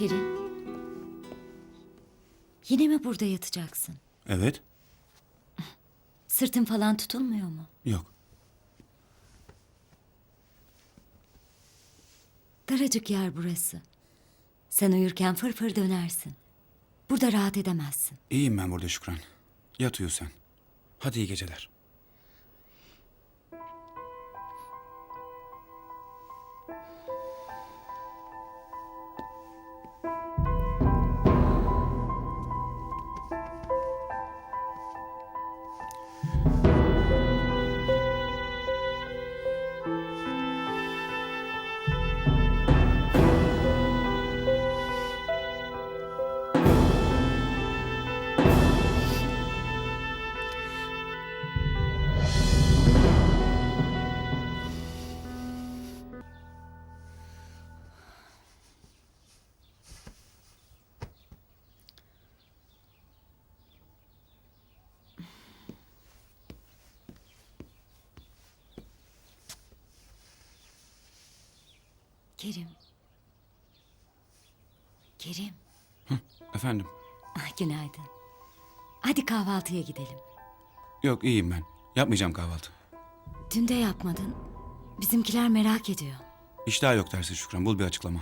Kerim. Yine mi burada yatacaksın? Evet. Sırtın falan tutulmuyor mu? Yok. Daracık yer burası. Sen uyurken fırfır dönersin. Burada rahat edemezsin. İyiyim ben burada Şükran. Yat uyu sen. Hadi iyi geceler. Kerim. Kerim. Efendim. Ah, günaydın. Hadi kahvaltıya gidelim. Yok iyiyim ben. Yapmayacağım kahvaltı. Dün de yapmadın. Bizimkiler merak ediyor. İştah yok dersi Şükran. Bul bir açıklama.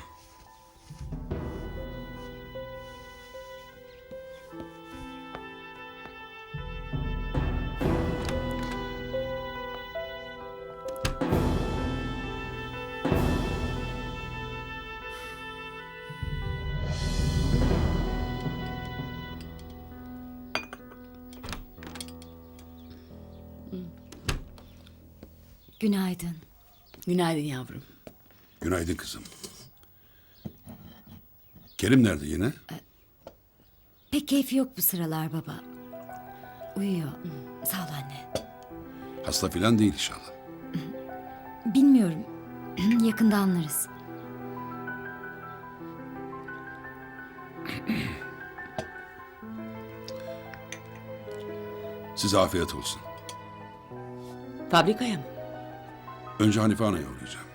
Günaydın. Günaydın yavrum. Günaydın kızım. Kerim nerede yine? Pek keyfi yok bu sıralar baba. Uyuyor. Sağ ol anne. Hasta filan değil inşallah. Bilmiyorum. Yakında anlarız. Size afiyet olsun. Fabrikaya mı? Önce Hanife Ana'ya uğrayacağım.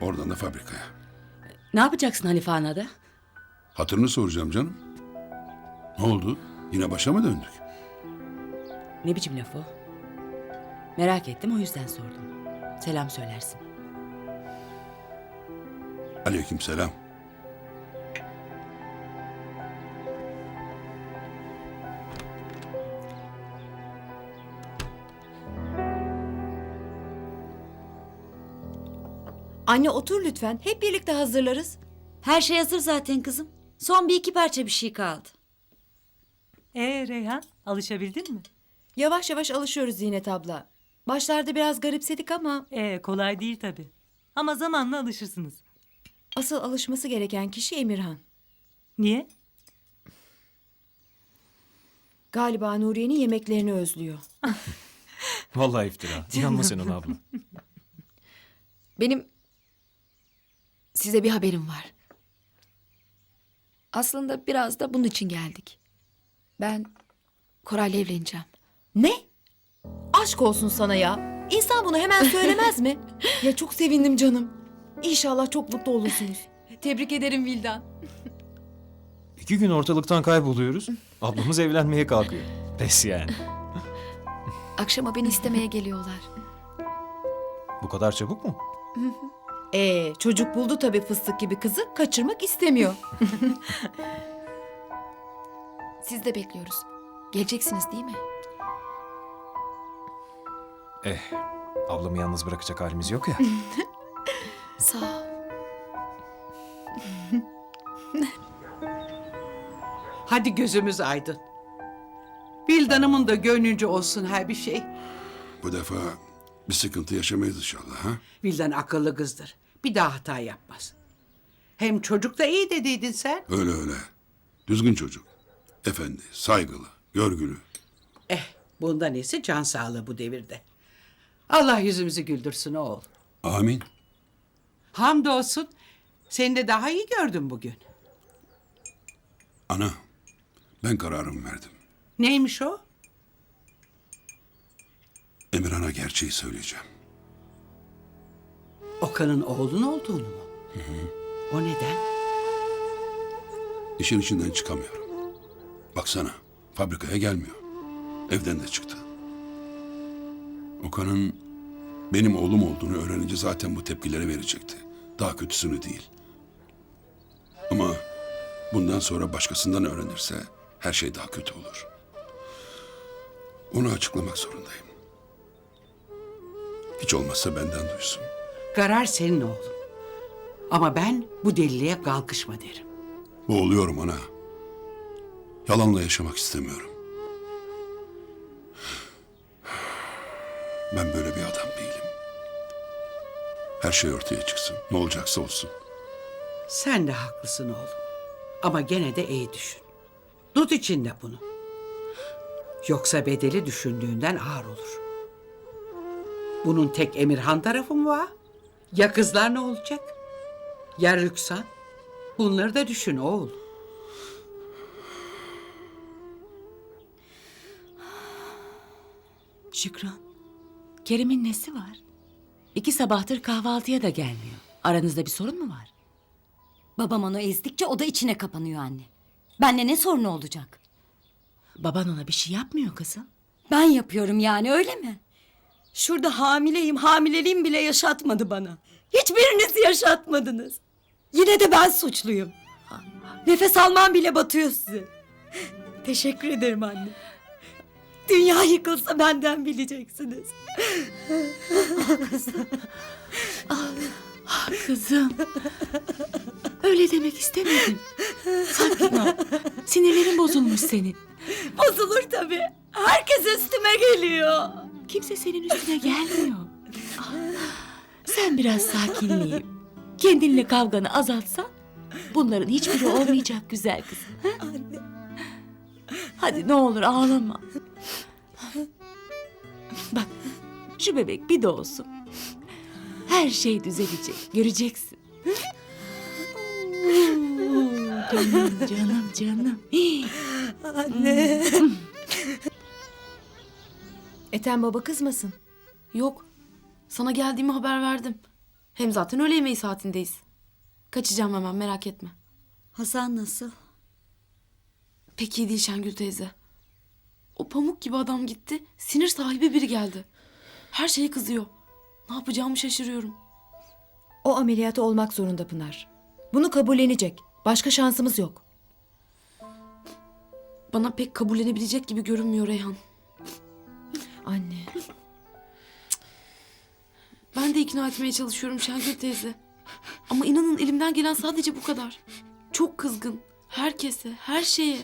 Oradan da fabrikaya. Ne yapacaksın Hanife Ana'da? Hatırını soracağım canım. Ne oldu? Yine başa mı döndük? Ne biçim laf o? Merak ettim o yüzden sordum. Selam söylersin. Aleyküm selam. Anne otur lütfen. Hep birlikte hazırlarız. Her şey hazır zaten kızım. Son bir iki parça bir şey kaldı. Ee Reyhan, alışabildin mi? Yavaş yavaş alışıyoruz Zinet abla. Başlarda biraz garipsedik ama Ee kolay değil tabii. Ama zamanla alışırsınız. asıl alışması gereken kişi Emirhan. Niye? Galiba Nuriye'nin yemeklerini özlüyor. Vallahi iftira. İnanma sen ona abla. Benim size bir haberim var. Aslında biraz da bunun için geldik. Ben Koray'la evleneceğim. Ne? Aşk olsun sana ya. İnsan bunu hemen söylemez mi? ya çok sevindim canım. İnşallah çok mutlu olursunuz. Tebrik ederim Vildan. İki gün ortalıktan kayboluyoruz. Ablamız evlenmeye kalkıyor. Pes yani. Akşama beni istemeye geliyorlar. Bu kadar çabuk mu? Ee, çocuk buldu tabii fıstık gibi kızı. Kaçırmak istemiyor. Siz de bekliyoruz. Geleceksiniz değil mi? Eh, ablamı yalnız bırakacak halimiz yok ya. Sağ ol. Hadi gözümüz aydın. Vildan'ımın da gönlünce olsun her bir şey. Bu defa bir sıkıntı yaşamayız inşallah ha? Vildan akıllı kızdır. Bir daha hata yapmaz. Hem çocuk da iyi dediydin sen. Öyle öyle. Düzgün çocuk. Efendi, saygılı, görgülü. Eh, bundan iyisi can sağlığı bu devirde. Allah yüzümüzü güldürsün oğul. Amin. Hamdolsun seni de daha iyi gördüm bugün. Ana, ben kararımı verdim. Neymiş o? Emirhan'a gerçeği söyleyeceğim. Okan'ın oğlun olduğunu mu? O neden? İşin içinden çıkamıyorum. Baksana fabrikaya gelmiyor. Evden de çıktı. Okan'ın benim oğlum olduğunu öğrenince zaten bu tepkileri verecekti. Daha kötüsünü değil. Ama bundan sonra başkasından öğrenirse her şey daha kötü olur. Onu açıklamak zorundayım. Hiç olmazsa benden duysun. Karar senin oğlum. Ama ben bu deliliğe kalkışma derim. Boğuluyorum ana. Yalanla yaşamak istemiyorum. Ben böyle bir adam değilim. Her şey ortaya çıksın. Ne olacaksa olsun. Sen de haklısın oğlum. Ama gene de iyi düşün. Tut içinde bunu. Yoksa bedeli düşündüğünden ağır olur. Bunun tek Emirhan tarafı mı var? Ya kızlar ne olacak? Ya Rüksan? Bunları da düşün oğul. Şükran. Kerim'in nesi var? İki sabahtır kahvaltıya da gelmiyor. Aranızda bir sorun mu var? Babam onu ezdikçe o da içine kapanıyor anne. Benle ne sorunu olacak? Baban ona bir şey yapmıyor kızım. Ben yapıyorum yani öyle mi? Şurada hamileyim, hamileliğim bile yaşatmadı bana. Hiçbiriniz yaşatmadınız. Yine de ben suçluyum. Nefes almam bile batıyor size. Teşekkür ederim anne. Dünya yıkılsa benden bileceksiniz. Kızım. Öyle demek istemedim. Sakin ol. Sinirlerin bozulmuş senin. Bozulur tabii. Herkes üstüme geliyor. Kimse senin üstüne gelmiyor. Ah, Sen biraz sakinleyip kendinle kavganı azaltsan bunların hiçbiri olmayacak güzel kızım. ha? Hadi ne olur ağlama. Bak şu bebek bir doğsun. Her şey düzelecek. Göreceksin. Oo, canım canım canım. Hii. Ethem baba kızmasın. Yok. Sana geldiğimi haber verdim. Hem zaten öğle yemeği saatindeyiz. Kaçacağım hemen merak etme. Hasan nasıl? Pek iyi değil Şengül teyze. O pamuk gibi adam gitti. Sinir sahibi biri geldi. Her şeye kızıyor. Ne yapacağımı şaşırıyorum. O ameliyatı olmak zorunda Pınar. Bunu kabullenecek. Başka şansımız yok. Bana pek kabullenebilecek gibi görünmüyor Reyhan. Ben de ikna etmeye çalışıyorum Şengül teyze. Ama inanın elimden gelen sadece bu kadar. Çok kızgın. Herkese, her şeye.